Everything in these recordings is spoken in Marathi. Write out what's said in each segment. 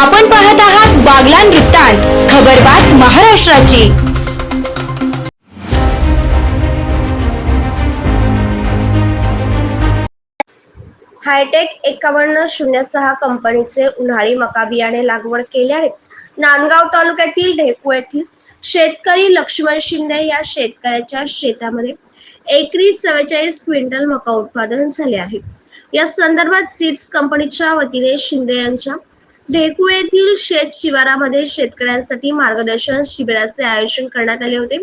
आपण पाहत आहात बागलान वृत्तांत खबरबात महाराष्ट्राची. हायटेक एकावन्न शून्य सहा कंपनीचे उन्हाळी मका बियाणे लागवड केल्याने नांदगाव तालुक्यातील ढेकू येथील शेतकरी लक्ष्मण शिंदे या शेतकऱ्याच्या शेतामध्ये एकरी चव्वेचाळीस क्विंटल मका उत्पादन झाले आहे. या संदर्भात सीड्स कंपनीच्या वतीने शिंदे यांच्या ढेकू येथील शेत शिवारामध्ये शेतकऱ्यांसाठी मार्गदर्शन शिबिराचे आयोजन करण्यात आले होते.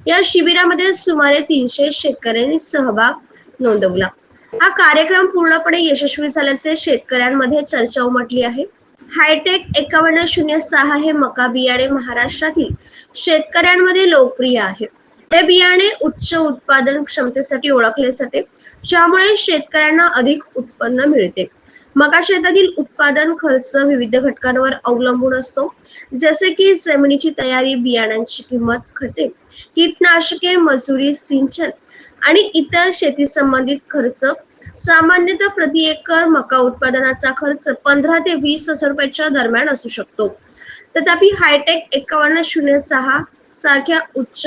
या शिबिरामध्ये सुमारे तीनशे शेतकऱ्यांनी सहभाग नोंदवला. हा कार्यक्रम पूर्णपणे यशस्वी झाल्याचे शेतकऱ्यांमध्ये चर्चा उमटली आहे. हायटेक एकावन्न शून्य सहा हे मका बियाणे महाराष्ट्रातील शेतकऱ्यांमध्ये लोकप्रिय आहे. हे बियाणे उच्च उत्पादन क्षमतेसाठी ओळखले जाते ज्यामुळे शेतकऱ्यांना अधिक उत्पन्न मिळते. मका शेतातील उत्पादन खर्च विविध घटकांवर अवलंबून असतो. जसे की जमिनीची तयारी बियाणांची किंमत खते कीटनाशके मजुरी सिंचन आणि इतर शेती संबंधित खर्च. सामान्यतः प्रति एकर मका उत्पादनाचा खर्च पंधरा ते वीस हजार रुपयाच्या दरम्यान असू शकतो. तथापि हायटेक एकावन्न शून्य सहा सारख्या उच्च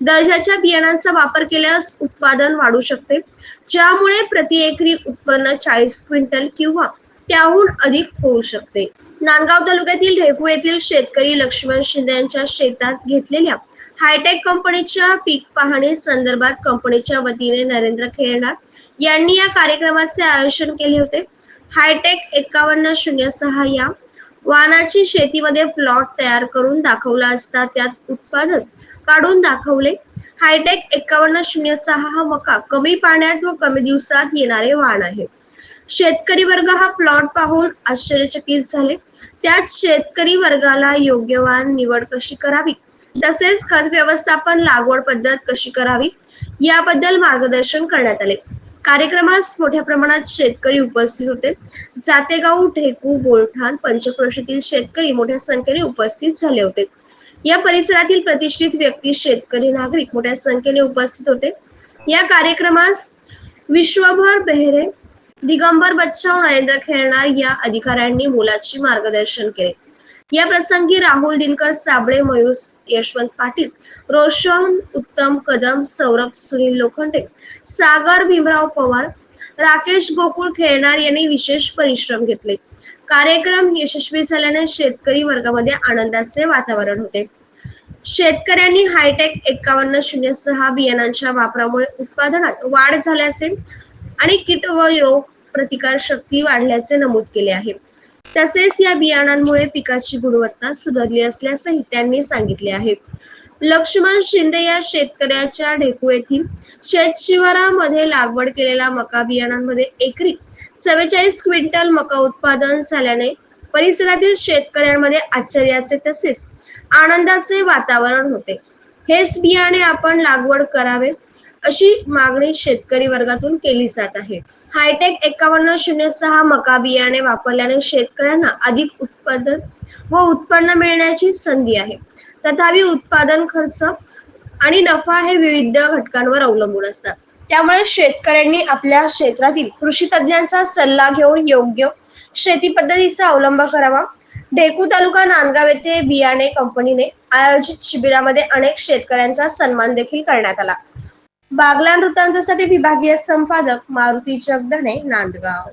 दर्जाच्या बियाणांचा वापर केल्यास उत्पादन वाढू शकते. ज्यामुळे प्रति एकरी उत्पन्न चाळीस क्विंटल किंवा त्याहून अधिक होऊ शकते. नांदगाव तालुक्यातील ढेकू येथील शेतकरी लक्ष्मण शिंदे यांच्या शेतात घेतलेल्या हायटेक कंपनीच्या पीक पाहणी संदर्भात कंपनीच्या वतीने नरेंद्र खेळणार यांनी या कार्यक्रमाचे आयोजन केले होते. हायटेक एकावन्न शून्य सहा या वाहनाची शेतीमध्ये प्लॉट तयार करून दाखवला असता त्यात उत्पादन काढून दाखवले. हायटेक एकावन्न शून्य सहा हा मका. कमी पाण्यात व कमी दिवसात येणारे वाण आहे. शेतकरी वर्ग हा प्लॉट पाहून आश्चर्यचकित झाले. त्यात शेतकरी वर्गाला योग्य वाण निवड कशी करावी? तसेच खत व्यवस्थापन लागवड पद्धत कशी करावी? याबद्दल मार्गदर्शन करण्यात आले. कार्यक्रमास मोठ्या प्रमाणात शेतकरी उपस्थित होते. जातेगाव ढेकू बोलठाण पंचक्रोशीतील शेतकरी मोठ्या संख्येने उपस्थित झाले होते. या परिसरातील प्रतिष्ठित व्यक्ती शेतकरी नागरिक मोठ्या संख्येने उपस्थित होते. या कार्यक्रमास विश्वभर बेहरे दिगंबर बच्चाव नरेंद्र खेळणार या अधिकाऱ्यांनी मुलाची मार्गदर्शन केले. या प्रसंगी राहुल दिनकर साबळे मयूर यशवंत पाटील रोशन उत्तम कदम सौरभ सुनील लोखंडे सागर भीमराव पवार राकेश गोकुळ खेळणार यांनी विशेष परिश्रम घेतले. कार्यक्रम यशस्वी झाल्याने शेतकरी वर्गामध्ये आनंदाचे वातावरण होते. शेतकऱ्यांनी हायटेक एकावन्न शून्य सहा बियाणांच्या वापरामुळे उत्पादनात वाढ झाल्याचे आणि कीट व रोग प्रतिकार शक्ती वाढल्याचे नमूद केले आहे. तसेच या बियाणांमुळे पिकाची गुणवत्ता सुधारली असल्याचंही त्यांनी सांगितले आहे. लक्ष्मण शिंदे या शेतकऱ्याच्या ढेकू येथील शेतशिवारामध्ये लागवड केलेल्या मका बियाणांमध्ये एकरी चव्वेचाळीस क्विंटल मका उत्पादन झाल्याने परिसरातील शेतकऱ्यांमध्ये आश्चर्याचे तसेच आनंदाचे वातावरण होते. हेच बियाणे आपण लागवड करावे अशी मागणी शेतकरी वर्गातून केली जात आहे. हायटेक एकावन्न शून्य सहा मका बियाणे वापरल्याने शेतकऱ्यांना अधिक उत्पादन व उत्पन्न मिळण्याची संधी आहे. तथापि उत्पादन खर्च आणि नफा हे विविध घटकांवर अवलंबून असतात. त्यामुळे शेतकऱ्यांनी आपल्या क्षेत्रातील कृषी तज्ञांचा सल्ला घेऊन योग्य शेती पद्धतीचा अवलंब करावा. ढेकू तालुका नांदगाव येथे बियाणे कंपनीने आयोजित शिबिरामध्ये अनेक शेतकऱ्यांचा सन्मान देखील करण्यात आला. बागलान वृत्तांतासाठी विभागीय संपादक मारुती जगदणे नांदगाव.